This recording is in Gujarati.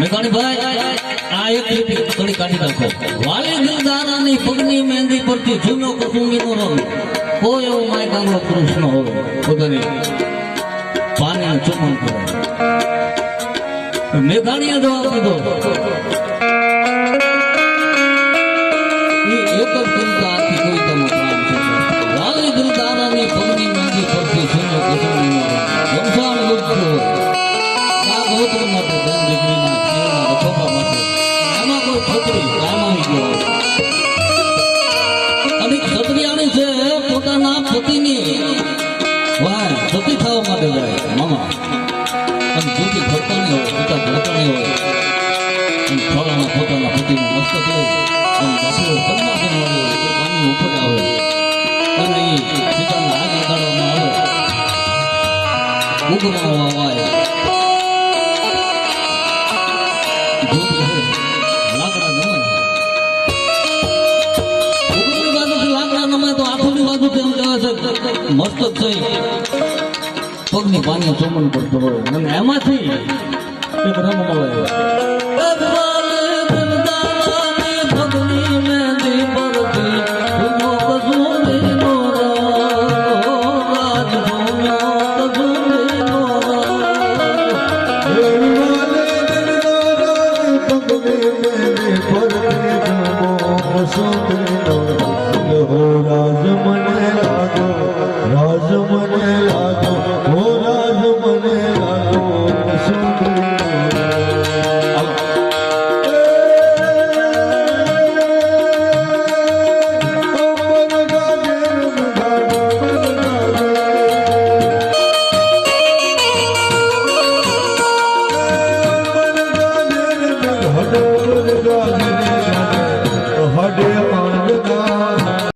મેઘાણી ભાઈ, આ એક લીટી થોડી કાઢી નાખો. વાલી દિલદારાની પગની મહેંદી પરથી જૂનો કુટુંબીનો રંગ. કોઈ એવો માય કાંગડો પુરુષ ન હોય. પોતાની પાણીને ચુંબન કરે. મેઘાણીએ જવાબ દીધો. થોડાના પોતાના પતિનું મસ્તક લઈ અને દસેરો પદ્માસન વાળો હોય તે ઉપર આવે અને એ પિતાના હાથ લગાડવામાં પગની પાણી ચોમન કરતો હોય. અને એમાંથી એક રંગ મળે રાજ મને લાગો રાજ મને લાગો હો રાજ મને લાગો